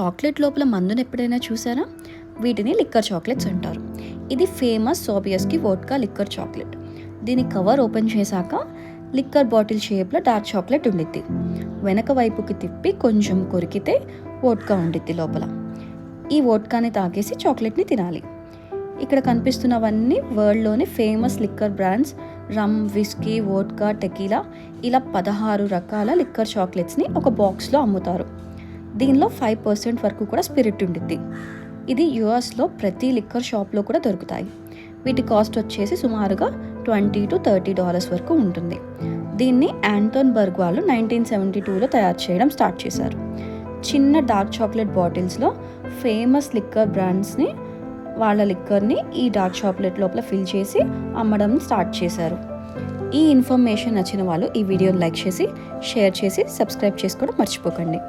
Chocolate లోపల మందును ఎప్పుడైనా చూసారా? వీటిని లిక్కర్ చాక్లెట్స్ అంటారు. ఇది famous Sobieski vodka liquor chocolate. దీని కవర్ ఓపెన్ చేశాక లిక్కర్ బాటిల్ షేప్లో డార్క్ చాక్లెట్ ఉండిద్ది. వెనక వైపుకి తిప్పి కొంచెం కొరికితే వోడ్కా ఉండిద్ది లోపల. ఈ వోడ్కాని తాగేసి చాక్లెట్ని తినాలి. ఇక్కడ కనిపిస్తున్నవన్నీ వరల్డ్లోని famous liquor brands. Rum whisky vodka tequila ఇలా పదహారు రకాల లిక్కర్ చాక్లెట్స్ని ఒక బాక్స్లో అమ్ముతారు. దీనిలో ఫైవ్ పర్సెంట్ వరకు కూడా స్పిరిట్ ఉండిద్ది. ఇది యుఎస్లో ప్రతి లిక్కర్ షాప్లో కూడా దొరుకుతాయి. వీటి కాస్ట్ వచ్చేసి సుమారుగా ట్వంటీ టు థర్టీ డాలర్స్ వరకు ఉంటుంది. దీన్ని యాంటోన్ బర్గ్ వాళ్ళు నైన్టీన్ సెవెంటీ టూలో తయారు చేయడం స్టార్ట్ చేశారు. చిన్న డార్క్ చాక్లెట్ బాటిల్స్లో ఫేమస్ లిక్కర్ బ్రాండ్స్ని వాళ్ళ లిక్కర్ని ఈ డార్క్ చాక్లెట్ లోపల ఫిల్ చేసి అమ్మడం స్టార్ట్ చేశారు. ఈ ఇన్ఫర్మేషన్ నచ్చిన వాళ్ళు ఈ వీడియోని లైక్ చేసి షేర్ చేసి సబ్స్క్రైబ్ చేసుకోవడం మర్చిపోకండి.